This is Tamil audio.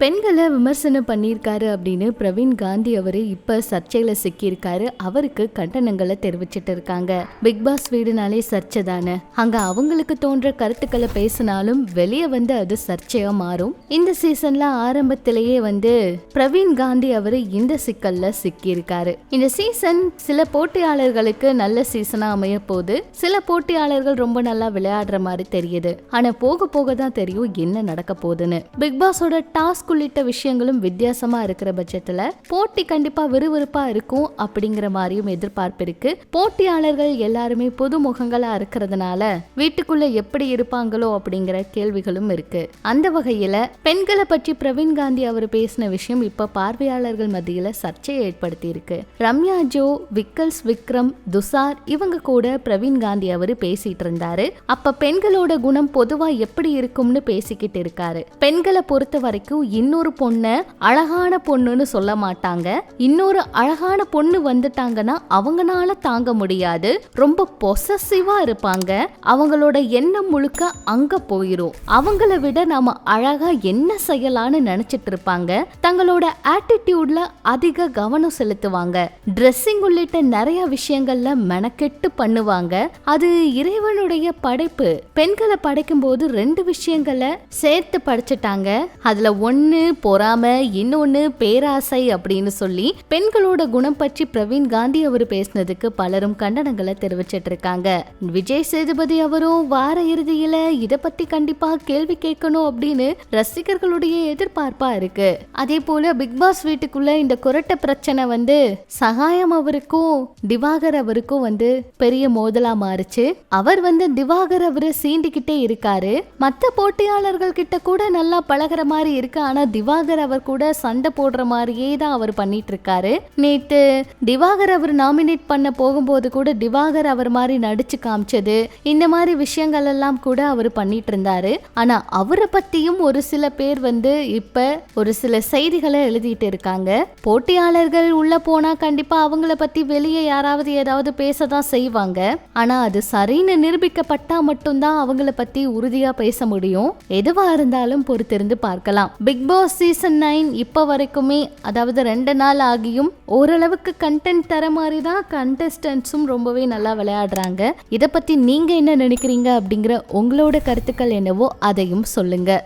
பெண்களை விமர்சனம் பண்ணியிருக்காரு அப்படின்னு பிரவீன் காந்தி அவரு இப்ப சர்ச்சையில் சிக்கியிருக்காரு. அவருக்கு கண்டனங்களை தெரிவிச்சிட்டு இருக்காங்க. பிக் பாஸ் வீடுனாலே சர்ச்சை தானே. அங்க அவங்களுக்கு தோன்ற கருத்துக்களை பேசினாலும் வெளியே வந்து அது சர்ச்சையா மாறும். இந்த சீசன்ல ஆரம்பத்திலேயே வந்து பிரவீன் காந்தி அவரு இந்த சிக்கல்ல சிக்கியிருக்காரு. இந்த சீசன் சில போட்டியாளர்களுக்கு நல்ல சீசனா அமைய போகுது சில போட்டியாளர்கள் ரொம்ப நல்லா விளையாடுற மாதிரி தெரியுது. ஆனா போக போக தான் தெரியும் என்ன நடக்க போகுதுன்னு. பிக் பாஸோட டாஸ்க் உள்ளிட்ட விஷயங்களும் வித்தியாசமா இருக்கிற பட்சத்துல போட்டி கண்டிப்பா விறுவிறுப்பா இருக்கும் அப்படிங்கிற மாதிரியும் எதிர்பார்ப்பு இருக்கு. போட்டியாளர்கள் எல்லாருமே புது முகங்களா இருக்கிறதுனால வீட்டுக்குள்ள எப்படி இருப்பாங்களோ அப்படிங்கிற கேள்விகளும் இருக்கு. அந்த வகையில பெண்களை பற்றி பிரவீன் காந்தி அவர் பேசின விஷயம் இப்ப பார்வையாளர்கள் மத்தியில சர்ச்சையை ஏற்படுத்தி இருக்கு. ரம்யா ஜோ விக்கல்ஸ் விக்ரம் துசார் இவங்க கூட பிரவீன் காந்தி அவர் பேசிட்டு இருந்தாரு. அப்ப பெண்களோட குணம் பொதுவா எப்படி இருக்கும்னு பேசிக்கிட்டு இருக்காரு. பெண்களை பொறுத்த வரைக்கும் இன்னொரு பொண்ணை அழகான பொண்ணுன்னு சொல்ல மாட்டாங்க. இன்னொரு அழகான பொண்ணு வந்துட்டாங்கன்னா அவங்கனால தாங்க முடியாது. ரொம்ப பொசசிவா இருப்பாங்க. அவங்களோட எண்ணம் முழுக்க அங்க போயிரும். அவங்கள விட நாம அழகா என்ன செய்யலாம்னு நினைச்சிட்டு இருப்பாங்க. தங்களோட ஆட்டிடியூட்ல அதிக கவனம் செலுத்துவாங்க. ட்ரெஸ்ஸிங் உள்ளிட்ட நிறைய விஷயங்கள்ல மெனக்கெட்டு பண்ணுவாங்க. அது இறைவனுடைய படைப்பு. பெண்களை படைக்கும் போது ரெண்டு விஷயங்களை சேர்த்து படிச்சுட்டாங்க. அதுல ஒன்று பொறாம இன்னொன்று பேராசை அப்படின்னு சொல்லி பெண்களோட குணம் பற்றி பிரவீன் காந்தி அவர் பேசினதுக்கு பலரும் கண்டனங்களை தெரிவிச்சிட்டு இருக்காங்க விஜய் சேதுபதி அவரும் வார இறுதியில இத பத்தி கண்டிப்பா கேள்வி கேட்கணும் அப்படின்னு ரசிகர்களுடைய எதிர்பார்ப்பா இருக்கு. அதே போல பிக் பாஸ் வீட்டுக்குள்ள இந்த குரட்ட பிரச்சனை வந்து சகாயம் அவருக்கும் திவாகர் அவருக்கும் வந்து பெரிய மோதலா மாறுச்சு. அவர் வந்து திவாகர் அவரை சீண்டிக்கிட்டே இருக்காரு. மத்த போட்டியாளர்கள் கிட்ட கூட நல்லா பழகுற மாதிரி இருக்கு. ஆனா திவாகர் அவர் கூட சண்டை போடுற மாதிரியே தான் அவர் பண்ணிட்டு இருக்காரு நேத்து திவாகர் அவர் நாமினேட் பண்ண போகும்போது கூட திவாகர் அவர் மாதிரி நடிச்சு காமிச்சது இந்த மாதிரி விஷயங்கள் எல்லாம் கூட அவர் பண்ணிட்டு இருந்தாரு ஆனா அவரை பத்தியும் ஒரு சில பேர் வந்து இப்ப ஒரு சில செய்திகளை எழுதிட்டு இருக்காங்க. போட்டியாளர்கள் உள்ள போனா கண்டிப்பா அவங்கள பத்தி வெளியே யாராவது ஏதாவது பேசதான் செய்வாங்க. ஆனா அது சரின்னு நிரூபிக்கப்பட்டா மட்டும்தான் அவங்கள பத்தி உறுதியா பேச முடியும். எதுவா இருந்தாலும் பொறுத்திருந்து பார்க்கலாம். பிக் பாஸ் சீசன் நைன் இப்போ வரைக்குமே அதாவது ரெண்டு நாள் ஆகியும் ஓரளவுக்கு கண்டென்ட் தர மாதிரி தான் கண்டஸ்டன்ஸும் ரொம்பவே நல்லா விளையாடுறாங்க. இதை பற்றி நீங்கள் என்ன நினைக்கிறீங்க அப்படிங்கிற உங்களோட கருத்துக்கள் என்னவோ அதையும் சொல்லுங்கள்